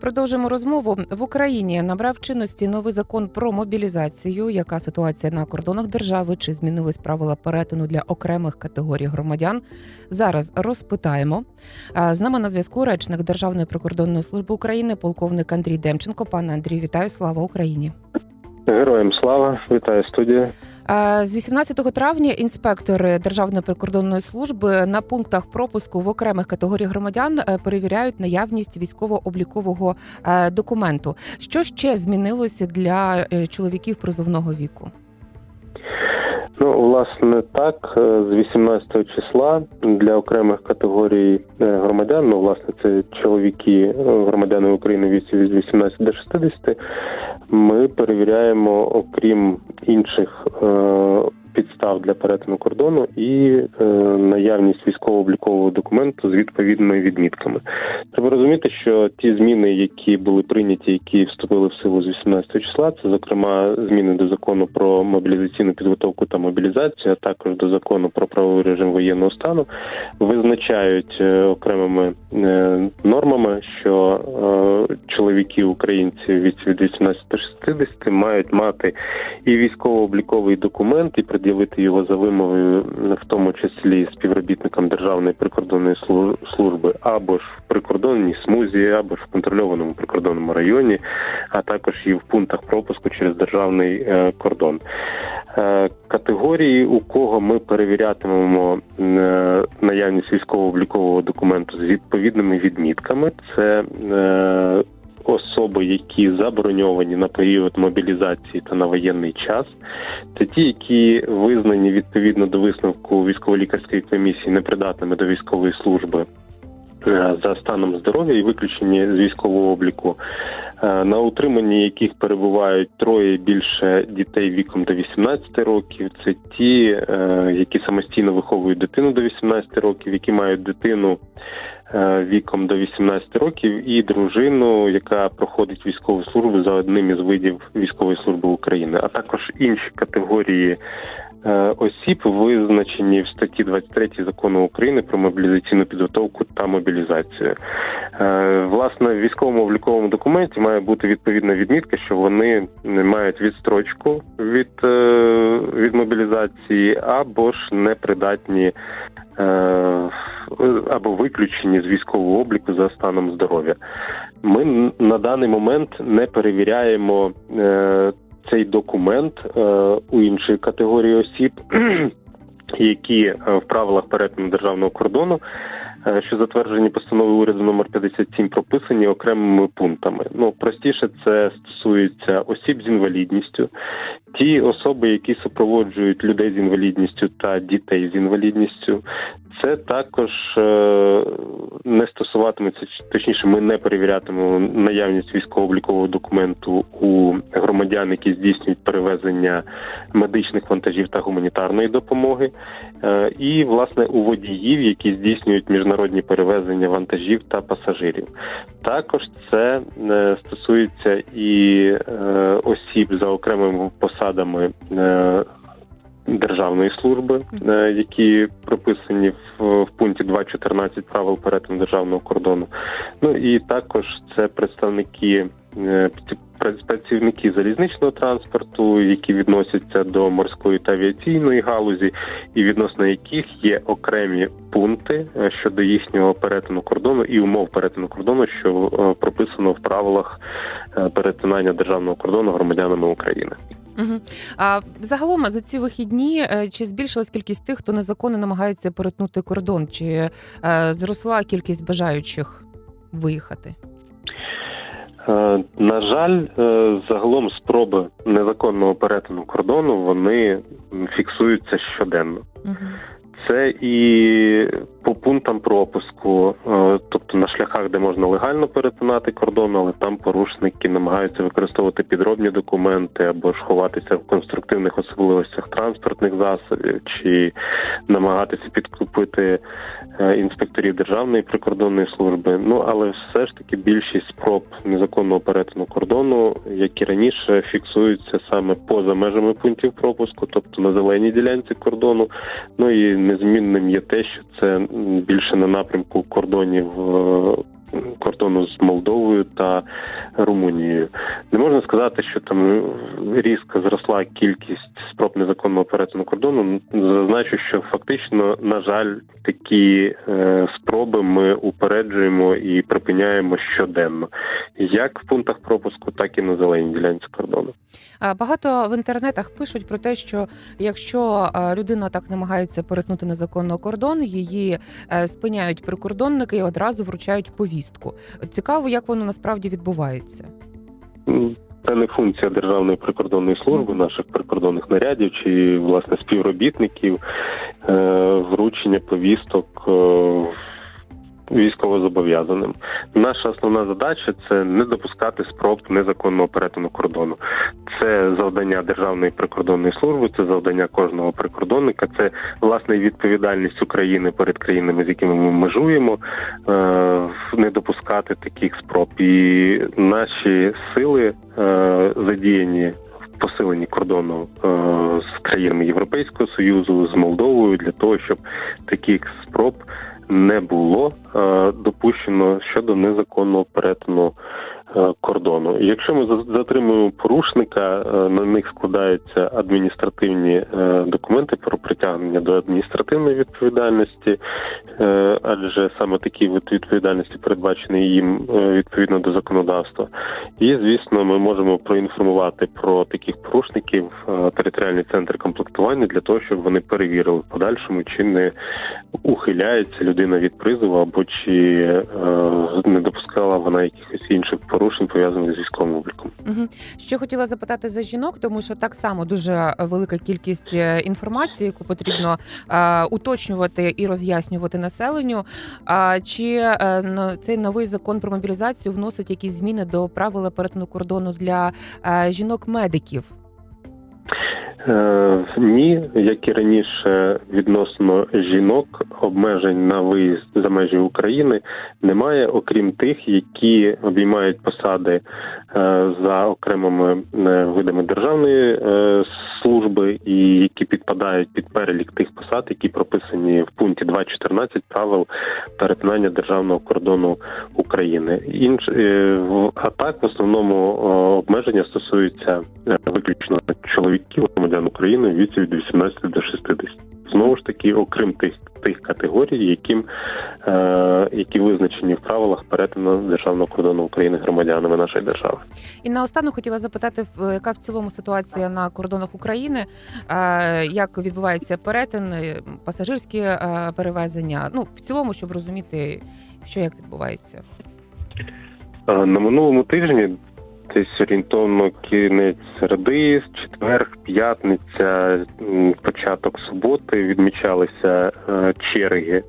Продовжимо розмову в Україні. Набрав чинності новий закон про мобілізацію. Яка ситуація на кордонах держави? Чи змінились правила перетину для окремих категорій громадян? Зараз розпитаємо. З нами на зв'язку речник Державної прикордонної служби України, полковник Андрій Демченко. Пане Андрію, вітаю! Слава Україні! Героям слава, вітаю студія. З 18 травня інспектори Державної прикордонної служби на пунктах пропуску в окремих категоріях громадян е, перевіряють наявність військово-облікового е, документу. Що ще змінилося для е, чоловіків призовного віку? Ну, власне, так, е, з 18 числа для окремих категорій е, громадян, ну, власне, це чоловіки, е, громадяни України віці від 18 до 60, ми перевіряємо, окрім інших підстав для перетину кордону і наявність військово-облікового документу з відповідними відмітками. Треба розуміти, що ті зміни, які були прийняті, які вступили в силу з 18 числа, це зокрема зміни до закону про мобілізаційну підготовку та мобілізацію, а також до закону про правовий режим воєнного стану, визначають е, окремими е, нормами, що е, чоловіки українці від 18 до 60 мають мати і військово-обліковий документ, і пред'явити його за вимогою, в тому числі співробітникам Державної прикордонної слу- служби, або ж в прикордонній смузі, або ж в контрольованому прикордонному районі, а також і в пунктах пропуску через державний е, кордон. Е, Категорії, у кого ми перевірятимемо е, наявність військово-облікового документу з відповідними відмітками, це особи, які заброньовані на період мобілізації та на воєнний час, це ті, які визнані відповідно до висновку військово-лікарської комісії непридатними до військової служби. е, За станом здоров'я і виключені з військового обліку, е, на утриманні яких перебувають троє більше дітей віком до 18 років. Це ті, е, які самостійно виховують дитину до 18 років, які мають дитину віком до 18 років, і дружину, яка проходить військову службу за одним із видів військової служби України, а також інші категорії. Е, Осіб визначені в статті 23 закону України про мобілізаційну підготовку та мобілізацію. Е, Власне, в військовому обліковому документі має бути відповідна відмітка, що вони не мають відстрочку від, е, від мобілізації або ж непридатні або виключені з військового обліку за станом здоров'я. Ми на даний момент не перевіряємо цей документ е, у іншої категорії осіб, які е, в правилах перетину державного кордону. Е, Що затверджені постанови уряду номер 57 прописані окремими пунктами. Ну простіше це стосується осіб з інвалідністю, ті особи, які супроводжують людей з інвалідністю та дітей з інвалідністю. Це також е, не стосуватиметься, точніше, ми не перевірятимемо наявність військово-облікового документу у громадян, які здійснюють перевезення медичних вантажів та гуманітарної допомоги, і власне у водіїв, які здійснюють міжнародні перевезення вантажів та пасажирів. Також це е, стосується і е, осіб за окремими посадами. е, Державної служби, е, які прописані в, в пункті 2.14 правил перетину державного кордону. Ну і також це представники е, пр- працівники залізничного транспорту, які відносяться до морської та авіаційної галузі, і відносно яких є окремі пункти е, щодо їхнього перетину кордону і умов перетину кордону, що е, прописано в правилах е, перетинання державного кордону громадянами України. Угу. А загалом за ці вихідні чи збільшилась кількість тих, хто незаконно намагається перетнути кордон, чи е, зросла кількість бажаючих виїхати? Е, На жаль, е, загалом спроби незаконного перетину кордону вони фіксуються щоденно. Це і пунктам пропуску, е, тобто на шляхах, де можна легально перетинати кордон, але там порушники намагаються використовувати підробні документи або ж ховатися в конструктивних особливостях транспортних засобів, чи намагатися підкупити е, інспекторів Державної прикордонної служби. Ну але все ж таки більшість спроб незаконного перетину кордону, як і раніше, фіксуються саме поза межами пунктів пропуску, тобто на зеленій ділянці кордону. Ну і незмінним є те, що це більше на напрямку кордонів е, кордону з Молдовою та Румунією. Сказати, що там різко зросла кількість спроб незаконного перетину кордону. Зазначу, що фактично, на жаль, такі е, спроби ми упереджуємо і припиняємо щоденно, як в пунктах пропуску, так і на зеленій ділянці кордону. Багато в інтернетах пишуть про те, що якщо е, людина так намагається перетнути незаконно кордон, її е, спиняють прикордонники і одразу вручають повістку. Цікаво, як воно насправді відбувається. Це не функція Державної прикордонної служби, наших прикордонних нарядів чи власне співробітників е, вручення повісток е, військовозобов'язаним. Наша основна задача це не допускати спроб незаконного перетину кордону. Це завдання Державної прикордонної служби, це завдання кожного прикордонника. Це власне відповідальність України перед країнами, з якими ми межуємо, е, не допускати таких спроб. І наші сили е, задіяні посиленні кордону е, з країнами Європейського союзу, з Молдовою для того, щоб таких спроб не було е, допущено щодо незаконного перетину е, кордону. Якщо ми за- затримуємо порушника, е, на них складаються адміністративні е, документи про притягнення до адміністративної відповідальності, адже саме вид відповідальності передбачений їм відповідно до законодавства. І звісно, ми можемо проінформувати про таких порушників територіальний центр комплектування для того, щоб вони перевірили в подальшому, чи не ухиляється людина від призову, або чи не допускала вона якихось інших порушень пов'язаних з військовим обліком. Угу. Ще хотіла запитати за жінок, тому що так само дуже велика кількість е, інформації, яку потрібно е, уточнювати і роз'яснювати населенню. А чи е, цей новий закон про мобілізацію вносить якісь зміни до правила перетину кордону для е, жінок-медиків? Е, ні, як і раніше, відносно жінок обмежень на виїзд за межі України немає, окрім тих, які обіймають посади е, за окремими е, видами державної служби і які підпадають під перелік тих посад, які прописані в пункті 2.14 правил перетинання державного кордону України. Інш е, а так в основному обмеження стосуються е, виключно чоловіків громадян України в віці від 18 до 60. Знову ж таки, окрім тих тих категорій, яким е, які визначені в правилах перетину державного кордону України громадянами нашої держави. І наостанок хотіла запитати, яка в цілому ситуація на кордонах України, е, як відбувається перетин, е, пасажирські перевезення. Ну в цілому, щоб розуміти, що як відбувається. На минулому тижні, десь орієнтовно кінець середи, четвер, п'ятниця, початок суботи відмічалися е, черги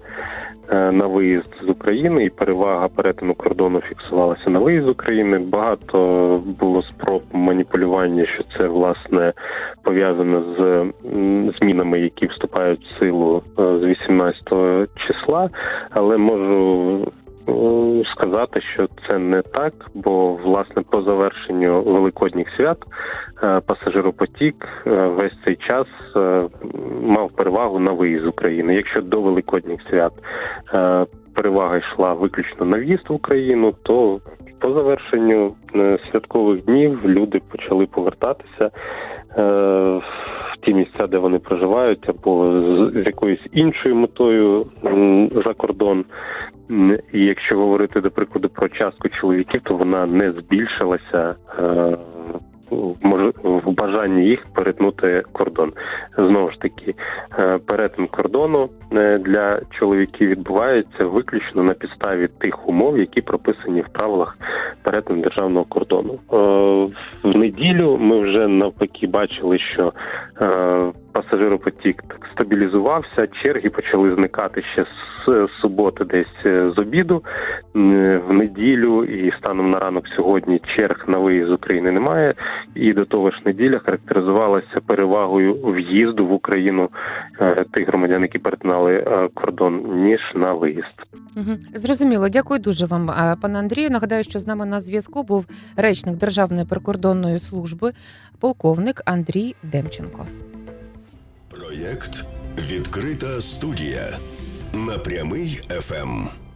е, на виїзд з України, і перевага перетину кордону фіксувалася на виїзд з України. Багато було спроб маніпулювання, що це власне пов'язане з змінами, які вступають в силу е, з 18 числа, але можу сказати, що це не так, бо власне по завершенню великодніх свят е, пасажиропотік е, весь цей час е, мав перевагу на виїзд України. Якщо до великодніх свят е, перевага йшла виключно на в'їзд в Україну, то по завершенню е, святкових днів люди почали повертатися е, в ті місця, де вони проживають, або з, якоюсь іншою метою за кордон. І якщо говорити до прикладу про частку чоловіків, то вона не збільшилася. е, в бажанні їх перетнути кордон. Знову ж таки, е, перетин кордону е, для чоловіків відбувається виключно на підставі тих умов, які прописані в правилах перетину державного кордону. Е, В неділю ми вже навпаки бачили, що е, пасажиропотік стабілізувався, черги почали зникати ще з суботи, десь е, з обіду. В неділю і станом на ранок сьогодні черг на виїзд з України немає. І до того ж неділя характеризувалася перевагою в'їзду в Україну е, тих громадян, які перетинали е, кордон, ніж на виїзд. Угу. Зрозуміло, дякую дуже вам, пане Андрію. Нагадаю, що з нами на зв'язку був речник Державної прикордонної служби, полковник Андрій Демченко. Проєкт Відкрита студія на прямий ФМ.